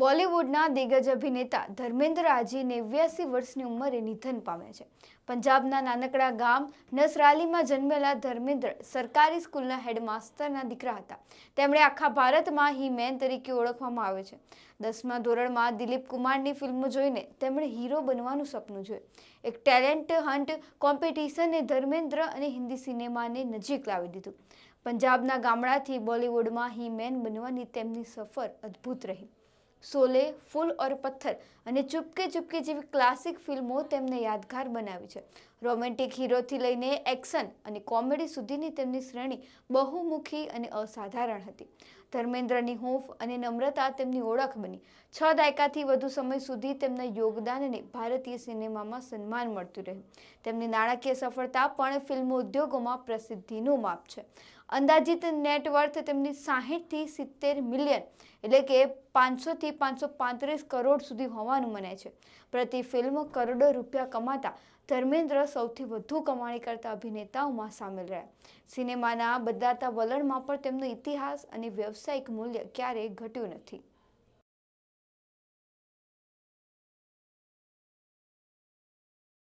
બોલિવૂડના દિગ્ગજ અભિનેતા ધર્મેન્દ્ર આજે નેવ્યાસી વર્ષની ઉંમરે નિધન પામ્યા છે. પંજાબના નાનકડા ગામ નસરાલીમાં જન્મેલા ધર્મેન્દ્ર સરકારી સ્કૂલના હેડમાસ્ટરના દીકરા હતા. તેમણે આખા ભારતમાં હી મેન તરીકે ઓળખવામાં આવે છે. દસમા ધોરણમાં દિલીપ કુમારની ફિલ્મો જોઈને તેમણે હીરો બનવાનું સપનું જોયું. એક ટેલેન્ટ હન્ટ કોમ્પિટિશને ધર્મેન્દ્ર અને હિન્દી સિનેમાને નજીક લાવી દીધું. પંજાબના ગામડાથી બોલિવૂડમાં હી મેન બનવાની તેમની સફર અદ્ભુત રહી. શોલે ફૂલ ઓર પથ્થર અને ચુપકે ચુપકે જેવી ક્લાસિક ફિલ્મો તેમને યાદગાર બનાવી છે. રોમેન્ટિક હીરોથી લઈને એક્શન અને કોમેડી સુધીની તેમની શ્રેણી બહુમુખી અને અસાધારણ હતી. ધર્મેન્દ્રની હૂંફ અને નમ્રતા તેમની ઓળખ બની. છ દાયકાથી વધુ સમય સુધી તેમના યોગદાનને ભારતીય સિનેમામાં સન્માન મળતું રહ્યું. તેમની નાણાકીય સફળતા પણ ફિલ્મ ઉદ્યોગોમાં પ્રસિદ્ધિનું માપ છે. અંદાજિત નેટવર્થ તેમની સાહીઠથી સિત્તેર મિલિયન એટલે કે પાંચસોથી પાંચસો પાંત્રીસ કરોડ સુધી હોવાનું મનાય છે. પ્રતિ ફિલ્મ કરોડો રૂપિયા કમાતા ધર્મેન્દ્ર સૌથી વધુ કમાણી કરતા અભિનેતાઓમાં સામેલ રહ્યા. સિનેમાના બદલાતા વલણમાં પણ તેમનો ઇતિહાસ અને વ્યવસાયિક મૂલ્ય ક્યારેય ઘટ્યું નથી.